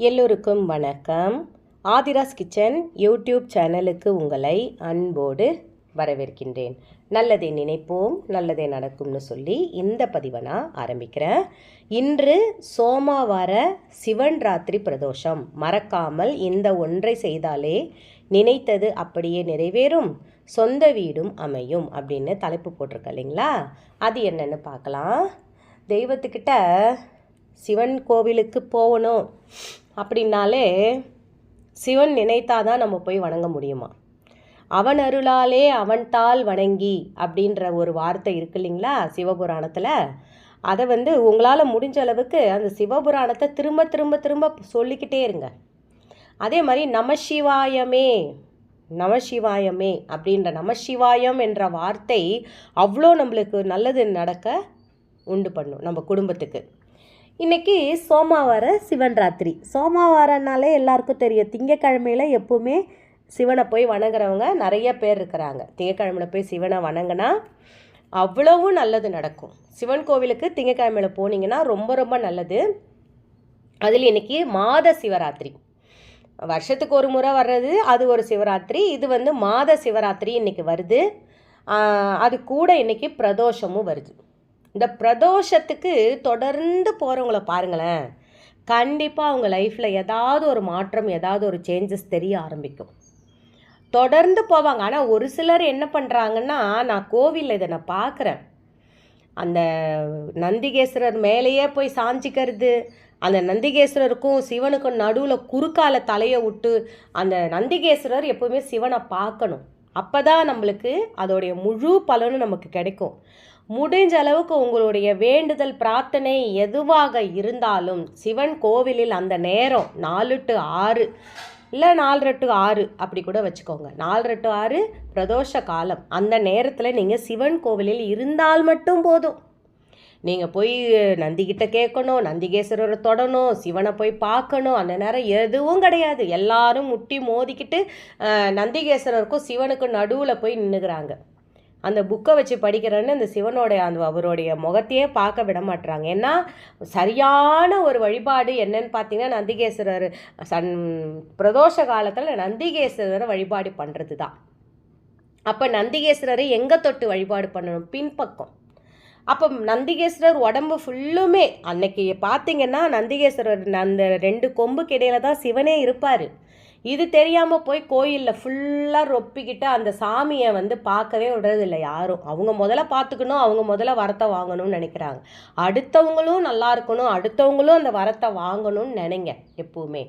எல்லோருக்கும் வணக்கம். Aadhira's kitchen YouTube சேனலுக்கு உங்களை அன்போடு வரவேற்கின்றேன். நல்லதை நினைப்போம் நல்லதே நடக்கும்னு சொல்லி இந்த பதிவை நான் ஆரம்பிக்கிறேன். இன்று சோமாவார சிவன் ராத்திரி பிரதோஷம். மறக்காமல் இந்த ஒன்றை செய்தாலே நினைத்தது அப்படியே நிறைவேறும் சொந்த வீடும் அமையும் அப்படின்னு தலைப்பு போட்டிருக்க இல்லைங்களா? அது என்னன்னு பார்க்கலாம். தெய்வத்துக்கிட்ட சிவன் கோவிலுக்கு போகணும். அப்படின்னாலே சிவன் நினைத்தாதான் நம்ம போய் வணங்க முடியுமா? அவன் அருளாலே அவன் தாள் வணங்கி அப்படின்ற ஒரு வார்த்தை இருக்கு இல்லைங்களா சிவபுராணத்தில்? அதை வந்து உங்களால் முடிஞ்ச அளவுக்கு அந்த சிவபுராணத்தை திரும்ப திரும்ப திரும்ப சொல்லிக்கிட்டே இருங்க. அதே மாதிரி நமசிவாயமே நமசிவாயமே அப்படின்ற நமசிவாயம் என்ற வார்த்தை அவ்வளோ நம்மளுக்கு நல்லது நடக்க உண்டு பண்ணும் நம்ம குடும்பத்துக்கு. இன்றைக்கி சோமவார சிவன் ராத்திரி. சோமவாரனாலே எல்லாருக்கும் தெரியும். திங்கக்கிழமையில் எப்போவுமே சிவனை போய் வணங்குறவங்க நிறைய பேர் இருக்கிறாங்க. திங்கக்கிழமையில் போய் சிவனை வணங்கினா அவ்வளவும் நல்லது நடக்கும். சிவன் கோவிலுக்கு திங்கக்கிழமையில் போனீங்கன்னா ரொம்ப ரொம்ப நல்லது. அதில் இன்றைக்கி மாத சிவராத்திரி. வருஷத்துக்கு ஒரு முறை வர்றது அது ஒரு சிவராத்திரி இது வந்து மாத சிவராத்திரி இன்றைக்கி வருது. அது கூட இன்றைக்கி பிரதோஷமும் வருது. இந்த பிரதோஷத்துக்கு தொடர்ந்து போகிறவங்கள பாருங்களேன். கண்டிப்பாக அவங்க லைஃப்பில் ஏதாவது ஒரு மாற்றம் ஏதாவது ஒரு சேஞ்சஸ் தெரிய ஆரம்பிக்கும். தொடர்ந்து போவாங்க. ஆனால் ஒரு சிலர் என்ன பண்ணுறாங்கன்னா நான் கோவிலில் இதை நான் பார்க்குறேன் அந்த நந்திகேஸ்வரர் மேலேயே போய் சாஞ்சிக்கிறது அந்த நந்திகேஸ்வரருக்கும் சிவனுக்கும் நடுவில் குறுக்கால தலையை விட்டு அந்த நந்திகேஸ்வரர் எப்போவுமே சிவனை பார்க்கணும். அப்போ தான் நம்மளுக்கு அதோடைய முழு பலனும் நமக்கு கிடைக்கும். முடிஞ்ச அளவுக்கு உங்களுடைய வேண்டுதல் பிரார்த்தனை எதுவாக இருந்தாலும் சிவன் கோவிலில் அந்த நேரம் நாலு டு ஆறு இல்லை நாலரை டு ஆறு அப்படி கூட வச்சுக்கோங்க. நாலரை டு ஆறு பிரதோஷ காலம். அந்த நேரத்தில் நீங்கள் சிவன் கோவிலில் இருந்தால் மட்டும் போதும். நீங்கள் போய் நந்திக்கிட்ட கேட்கணும் நந்திகேஸ்வரரை தொடணும் சிவனை போய் பார்க்கணும் அந்த நேரம் எதுவும் கிடையாது. எல்லாரும் முட்டி மோதிக்கிட்டு நந்திகேஸ்வரருக்கும் சிவனுக்கும் நடுவில் போய் நின்றுக்கிறாங்க அந்த புக்கை வச்சு படிக்கிறேன்னு அந்த சிவனுடைய அந்த அவருடைய முகத்தையே பார்க்க விட மாட்டுறாங்க ஏன்னா சரியான ஒரு வழிபாடு என்னன்னு பார்த்தீங்கன்னா நந்திகேஸ்வரர் சன் பிரதோஷ காலத்தில் நந்திகேஸ்வரரை வழிபாடு பண்ணுறது தான் அப்போ நந்திகேஸ்வரரை எங்கே தொட்டு வழிபாடு பண்ணணும்? பின்பக்கம். அப்போ நந்திகேஸ்வரர் உடம்பு ஃபுல்லுமே அன்னைக்கு பார்த்தீங்கன்னா நந்திகேஸ்வரர் அந்த ரெண்டு கொம்புக்கு இடையில தான் சிவனே இருப்பார். இது தெரியாமல் போய் கோயிலில் ஃபுல்லாக ரொப்பிக்கிட்டு அந்த சாமியை வந்து பார்க்கவே விடுறதில்ல யாரும். அவங்க முதல்ல பார்த்துக்கணும் அவங்க முதல்ல வரத்தை வாங்கணும்னு நினைக்கிறாங்க. அடுத்தவங்களும் நல்லா இருக்கணும் அடுத்தவங்களும் அந்த வரத்தை வாங்கணும்னு நினைங்க எப்பவுமே.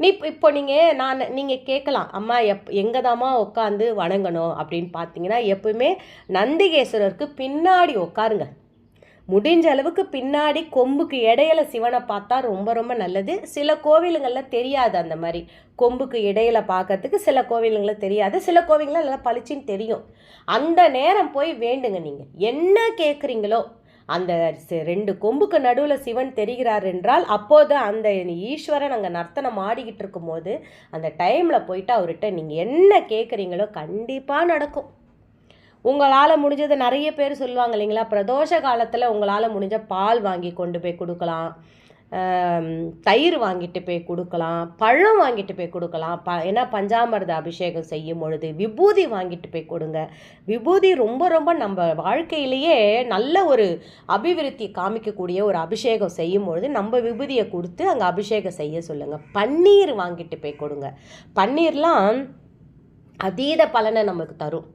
நீ இப்போ நீங்கள் நான் நீங்கள் கேட்கலாம் அம்மா எப் எங்கே தாம்மா உட்காந்து வணங்கணும்? அப்படின்னு பார்த்தீங்கன்னா எப்பவுமே நந்திகேஸ்வரருக்கு பின்னாடி உட்காருங்க முடிஞ்ச அளவுக்கு பின்னாடி கொம்புக்கு இடையில சிவனை பார்த்தா ரொம்ப ரொம்ப நல்லது. சில கோவிலுங்களில் தெரியாது அந்த மாதிரி. கொம்புக்கு இடையில பார்க்கறதுக்கு சில கோவிலுங்களில் தெரியாது. சில கோவிலில் நல்லா பளிச்சின்னு தெரியும். அந்த நேரம் போய் வேண்டுங்க நீங்கள் என்ன கேட்குறீங்களோ அந்த ரெண்டு கொம்புக்கு நடுவில் சிவன் தெரிகிறார் என்றால் அப்போது அந்த ஈஸ்வரன் அங்கே நர்த்தனம் ஆடிக்கிட்டு இருக்கும்போது அந்த டைமில் போயிட்டு அவர்கிட்ட நீங்கள் என்ன கேட்குறீங்களோ கண்டிப்பாக நடக்கும். உங்களால் முடிஞ்சது நிறைய பேர் சொல்லுவாங்க இல்லைங்களா? பிரதோஷ காலத்தில் உங்களால் முடிஞ்ச பால் வாங்கி கொண்டு போய் கொடுக்கலாம். தயிர் வாங்கிட்டு போய் கொடுக்கலாம். பழம் வாங்கிட்டு போய் கொடுக்கலாம். ப ஏன்னா பஞ்சாமிரத அபிஷேகம் செய்யும் பொழுது விபூதி வாங்கிட்டு போய் கொடுங்க. விபூதி ரொம்ப ரொம்ப நம்ம வாழ்க்கையிலேயே நல்ல ஒரு அபிவிருத்தி காமிக்கக்கூடிய ஒரு அபிஷேகம் செய்யும் பொழுது நம்ம விபூதியை கொடுத்து அங்கே அபிஷேகம் செய்ய சொல்லுங்கள் பன்னீர் வாங்கிட்டு போய் கொடுங்க. பன்னீர்லாம் அதீத பலனை நமக்கு தரும்.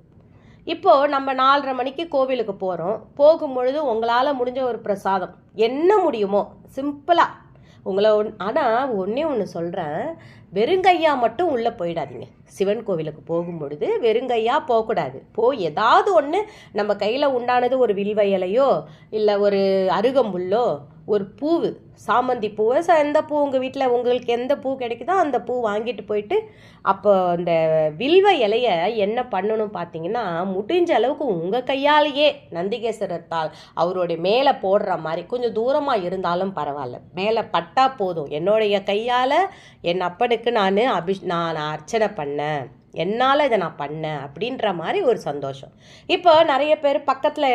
இப்போது நம்ம நாலரை மணிக்கு கோவிலுக்கு போகிறோம் போகும்பொழுது உங்களால் முடிஞ்ச ஒரு பிரசாதம். என்ன முடியுமோ சிம்பிளாக உங்களை ஒன் ஆனால் ஒன்றே ஒன்று சொல்கிறேன் வெறுங்கையா மட்டும் உள்ளே போயிடாதீங்க. சிவன் கோவிலுக்கு போகும் பொழுது வெறுங்கையாக போகக்கூடாது. போ ஏதாவது ஒன்று நம்ம கையில் உண்டானது ஒரு வில்வயலையோ இல்லை ஒரு அருகம்புல்லோ ஒரு பூவு சாமந்தி பூவை எந்த பூ உங்கள் வீட்டில் உங்களுக்கு எந்த பூ கிடைக்குதோ அந்த பூ வாங்கிட்டு போயிட்டு அப்போ அந்த வில்வ இலையை என்ன பண்ணணும் பார்த்தீங்கன்னா முடிஞ்ச அளவுக்கு உங்கள் கையாலேயே நந்திகேஸ்வரத்தால் அவருடைய மேலே போடுற மாதிரி கொஞ்சம் தூரமாக இருந்தாலும் பரவாயில்ல. மேலே பட்டா போதும். என்னுடைய கையால் என் அப்பனுக்கு நான் அபி நான் அர்ச்சனை பண்ணேன். என்னால் இதை நான் பண்ணேன் அப்படின்ற மாதிரி ஒரு சந்தோஷம். இப்போ நிறைய பேர் பக்கத்தில்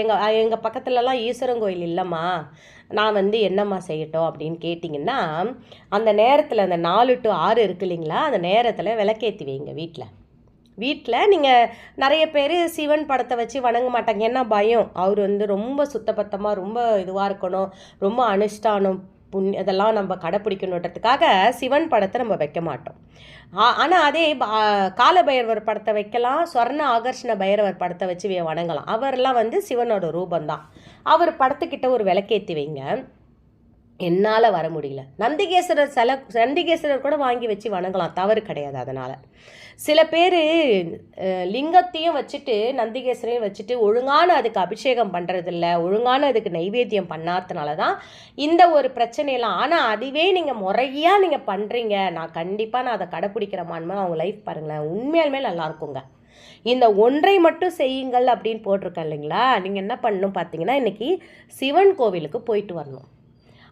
எங்கள் எங்கள் பக்கத்துலலாம் ஈஸ்வரன் கோயில் இல்லைம்மா. நான் வந்து என்னம்மா செய்யட்டும் அப்படின்னு கேட்டிங்கன்னா அந்த நேரத்தில் அந்த நாலு டு ஆறு இருக்கு இல்லைங்களா அந்த நேரத்தில் விளக்கேற்றி வைங்க வீட்டில் வீட்டில் நீங்கள் நிறைய பேர் சிவன் படத்தை வச்சு வணங்க மாட்டாங்க. என்ன பயம்? அவர் வந்து ரொம்ப சுத்தபத்தமாக ரொம்ப இதுவாக இருக்கணும் ரொம்ப அனுஷ்டானம். புண் இதெல்லாம் நம்ம கடைப்பிடிக்கணுன்றதுக்காக சிவன் படத்தை நம்ம வைக்க மாட்டோம். ஆனால் அதே காலபைரவர் படத்தை வைக்கலாம் சொர்ண ஆகர்ஷண பைரவர் படத்தை வச்சு வணங்கலாம். அவரெல்லாம் வந்து சிவனோட ரூபந்தான். அவர் படத்துக்கிட்ட ஒரு விளக்கேற்றி வைங்க. என்னால் வர முடியல. நந்திகேஸ்வரர் சில நந்திகேஸ்வரர் கூட வாங்கி வச்சு வணங்கலாம். தவறு கிடையாது அதனால். சில பேர் லிங்கத்தையும் வச்சுட்டு நந்திகேஸ்வரையும் வச்சுட்டு ஒழுங்கான அதுக்கு அபிஷேகம் பண்ணுறதில்ல ஒழுங்கான அதுக்கு நைவேத்தியம் பண்ணாதனால தான் இந்த ஒரு பிரச்சனையெல்லாம். ஆனால் அதுவே நீங்கள் முறையாக நீங்கள் பண்ணுறீங்க நான் கண்டிப்பாக நான் அதை கடைப்பிடிக்கிறமான்னு அவங்க லைஃப் பாருங்களேன். உண்மையாலுமே நல்லா இருக்குங்க. இந்த ஒன்றை மட்டும் செய்யுங்கள் அப்படின்னு போட்டிருக்கேன் இல்லைங்களா? நீங்கள் என்ன பண்ணணும் பார்த்தீங்கன்னா இன்றைக்கி சிவன் கோவிலுக்கு போயிட்டு வரணும்.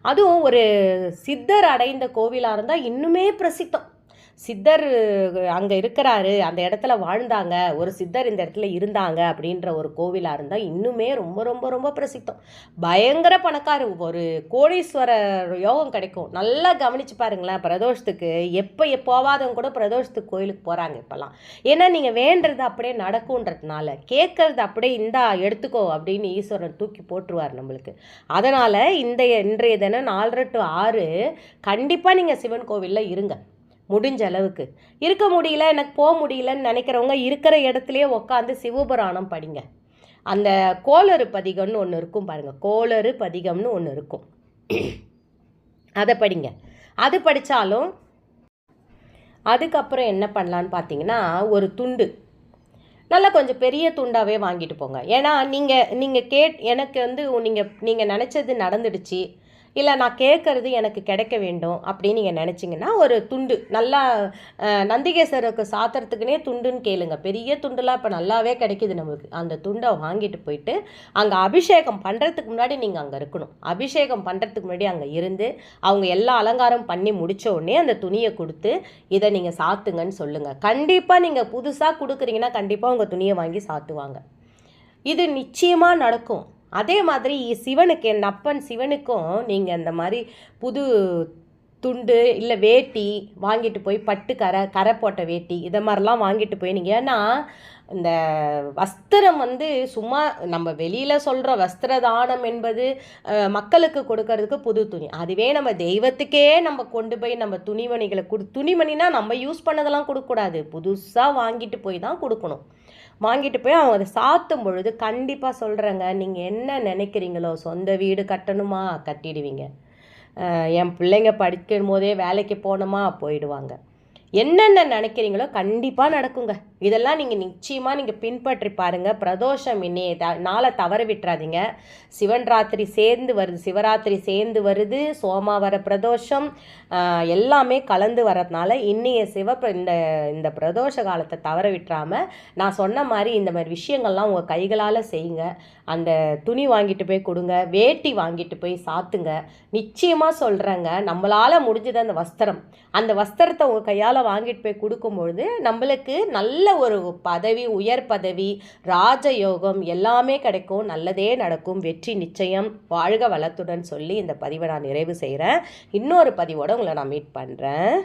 அதுவும் ஒரு சித்தர் அடைந்த கோவிலாக இருந்தால் இன்னுமே பிரசித்தம். சித்தர் அங்கே இருக்கிறாரு அந்த இடத்துல வாழ்ந்தாங்க ஒரு சித்தர் இந்த இடத்துல இருந்தாங்க அப்படின்ற ஒரு கோவிலாக இருந்தால் இன்னுமே ரொம்ப ரொம்ப ரொம்ப பிரசித்தம். பயங்கர பணக்காரு ஒரு கோடீஸ்வரர் யோகம் கிடைக்கும். நல்லா கவனித்து பாருங்களேன் பிரதோஷத்துக்கு. எப்போ எப்போவாதவங்க கூட பிரதோஷத்துக்கு கோயிலுக்கு போகிறாங்க இப்போல்லாம். ஏன்னா நீங்கள் வேண்டுறது அப்படியே நடக்கும்ன்றதுனால கேட்குறது அப்படியே இந்தா எடுத்துக்கோ அப்படின்னு ஈஸ்வரன் தூக்கி போட்டுருவார் நம்மளுக்கு. அதனால் இந்த இன்றைய தினம் நாலரை டு ஆறு கண்டிப்பாக நீங்கள் சிவன் கோவிலில் இருங்க. முடிஞ்ச அளவுக்கு. இருக்க முடியல எனக்கு போக முடியலன்னு நினைக்கிறவங்க இருக்கிற இடத்துலையே உட்காந்து சிவபுராணம் படிங்க. அந்த கோளறு பதிகம்னு ஒன்று இருக்கும் பாருங்கள் கோளறு பதிகம்னு ஒன்று இருக்கும். அதை படிங்க. அது படித்தாலும் அதுக்கப்புறம் என்ன பண்ணலான்னு பார்த்தீங்கன்னா ஒரு துண்டு. நல்லா கொஞ்சம் பெரிய துண்டாகவே வாங்கிட்டு போங்க. ஏன்னா நீங்கள் நீங்கள் கேட் எனக்கு வந்து நீங்கள் நீங்கள் நினச்சது நடந்துடுச்சு. இல்லை நான் கேட்குறது எனக்கு கிடைக்க வேண்டும் அப்படின்னு நீங்கள் நினச்சிங்கன்னா ஒரு துண்டு நல்லா நந்திகேஸ்வரருக்கு சாத்துறதுக்குனே துண்டுன்னு கேளுங்க. பெரிய துண்டுலாம் இப்போ நல்லாவே கிடைக்கிது நமக்கு அந்த துண்டை வாங்கிட்டு போயிட்டு அங்கே அபிஷேகம் பண்ணுறதுக்கு முன்னாடி நீங்கள் அங்கே இருக்கணும். அபிஷேகம் பண்ணுறதுக்கு முன்னாடி அங்கே இருந்து அவங்க எல்லா அலங்காரம் பண்ணி முடித்த உடனே அந்த துணியை கொடுத்து இதை நீங்கள் சாத்துங்கன்னு சொல்லுங்கள் கண்டிப்பாக நீங்கள் புதுசாக கொடுக்குறீங்கன்னா கண்டிப்பாக உங்கள் துணியை வாங்கி சாத்துவாங்க. இது நிச்சயமாக நடக்கும். அதே மாதிரி சிவனுக்கு என் அப்பன் சிவனுக்கும் நீங்கள் இந்த மாதிரி புது துண்டு இல்லை வேட்டி வாங்கிட்டு போய் பட்டு கரை கரை போட்ட வேட்டி இதை மாதிரிலாம் வாங்கிட்டு போய் நீங்கள் ஏன்னா இந்த வஸ்திரம் வந்து சும்மா நம்ம வெளியில் சொல்கிற வஸ்திர தானம் என்பது மக்களுக்கு கொடுக்கறதுக்கு புது துணி. அதுவே நம்ம தெய்வத்துக்கே நம்ம கொண்டு போய் நம்ம துணிமணிகளை கொடு துணிமணினா நம்ம யூஸ் பண்ணதெல்லாம் கொடுக்கக்கூடாது. புதுசாக வாங்கிட்டு போய் தான் கொடுக்கணும். வாங்கிட்டு போய் அவங்க அதை சாத்தும் பொழுது கண்டிப்பாக சொல்கிறேங்க நீங்கள் என்ன நினைக்கிறீங்களோ சொந்த வீடு கட்டணுமா கட்டிடுவீங்க. என் பிள்ளைங்க படிக்கும் போதே வேலைக்கு போகணுமா போயிடுவாங்க. என்னென்ன நினைக்கிறீங்களோ கண்டிப்பாக நடக்குங்க. இதெல்லாம் நீங்கள் நிச்சயமாக நீங்கள் பின்பற்றி பாருங்கள் பிரதோஷம் இன்னே த நாளை தவற விட்டுறாதீங்க. சிவன் ராத்திரி சேர்ந்து வருது சிவராத்திரி சேர்ந்து வருது சோமாவர பிரதோஷம் எல்லாமே கலந்து வரதுனால இன்னைய சிவ இந்த இந்த பிரதோஷ காலத்தை தவற விட்டுறாமல் நான் சொன்ன மாதிரி இந்த மாதிரி விஷயங்கள்லாம் உங்கள் கைகளால் செய்யுங்க. அந்த துணி வாங்கிட்டு போய் கொடுங்க வேட்டி வாங்கிட்டு போய் சாத்துங்க. நிச்சயமாக சொல்கிறேங்க நம்மளால் முடிஞ்சது அந்த வஸ்திரம். அந்த வஸ்திரத்தை உங்கள் கையால் வாங்கிட்டு போய் கொடுக்கும்பொழுது நம்மளுக்கு நல்ல ஒரு பதவி உயர் பதவி ராஜயோகம் எல்லாமே கிடைக்கும். நல்லதே நடக்கும். வெற்றி நிச்சயம். வாழ்க வளத்துடன் சொல்லி இந்த பதிவை நான் நிறைவு செய்கிறேன் இன்னொரு பதிவோடு உங்களை நான் மீட் பண்ணுறேன்